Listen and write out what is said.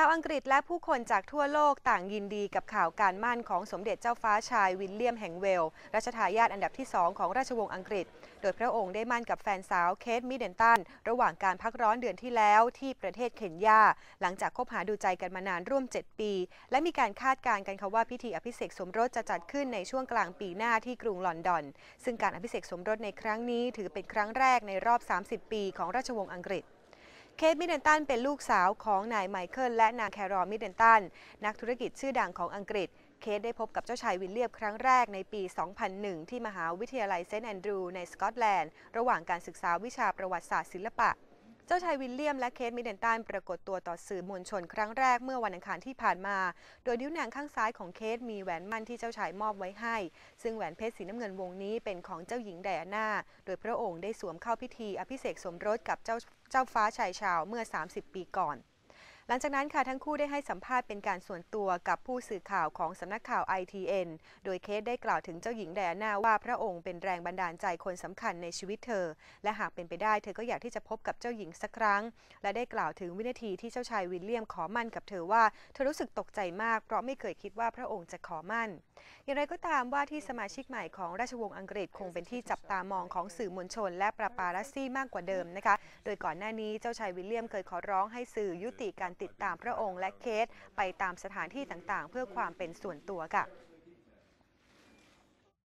ชาวอังกฤษและผู้คนจากทั่วโลกต่างยินดีกับข่าวการมั่นของสมเด็จเจ้าฟ้าชายวิลเลียมแห่งเวล์รัชทายาทอันดับที่2ของราชวงศ์อังกฤษ โดยพระองค์ได้มั่นกับแฟนสาวเคทมิดเดนตัน ระหว่างการพักร้อนเดือนที่แล้วที่ประเทศเคนยา หลังจากคบหาดูใจกันมานานร่วม 7 ปี และมีการคาดการณ์กันค่ะว่าพิธีอภิเษกสมรสจะจัดขึ้นในช่วงกลางปีหน้าที่กรุงลอนดอน ซึ่งการอภิเษกสมรสในครั้งนี้ถือเป็นครั้งแรกในรอบ 30 ปีของราชวงศ์อังกฤษ เคทมิดเดนตันเป็นลูกสาวของนายไมเคิลและนางแครอลมิดเดนตัน นักธุรกิจชื่อดังของอังกฤษ เคทได้พบกับเจ้าชายวิลเลียมครั้งแรกในปี 2001 ที่มหาวิทยาลัยเซนต์แอนดรูในสกอตแลนด์ ระหว่างการศึกษาวิชาประวัติศาสตร์ศิลปะ เจ้าชายวิลเลียมและเคทมิดเดนตันปรากฏตัวต่อสื่อมวลชนครั้งแรกเมื่อวันอังคารที่ผ่านมา โดยนิ้วนางข้างซ้ายของเคทมีแหวนมั่นที่เจ้าชายมอบไว้ให้ ซึ่งแหวนเพชรสีน้ำเงินวงนี้เป็นของเจ้าหญิงไดอาน่า โดยพระองค์ได้สวมเข้าพิธีอภิเษกสมรสกับเจ้าเจ้าฟ้าชายชาวเมื่อ 30 ปีก่อน หลังจากนั้นค่ะทั้งคู่ได้ให้สัมภาษณ์เป็นการส่วนตัวกับผู้สื่อข่าวของสำนักข่าว ITN โดยเคสได้กล่าวถึงเจ้าหญิงไดอาน่าว่าพระองค์เป็นแรงบันดาลใจคนสำคัญในชีวิตเธอ และหากเป็นไปได้เธอก็อยากที่จะพบกับเจ้าหญิงสักครั้ง และได้กล่าวถึงวินาทีที่เจ้าชายวิลเลียมขอมั่นกับเธอว่าเธอรู้สึกตกใจมากเพราะไม่เคยคิดว่าพระองค์จะขอมั่น อย่างไรก็ตามว่าที่สมาชิกใหม่ของราชวงศ์อังกฤษคงเป็นที่จับตามองของสื่อมวลชน และปราปารัสซี่มากกว่าเดิมนะคะ โดยก่อนหน้านี้เจ้าชายวิลเลียมเคยขอร้องให้สื่อยุติการติดตามพระองค์และเคสไปตามสถานที่ต่างๆ เพื่อความเป็นส่วนตัวค่ะ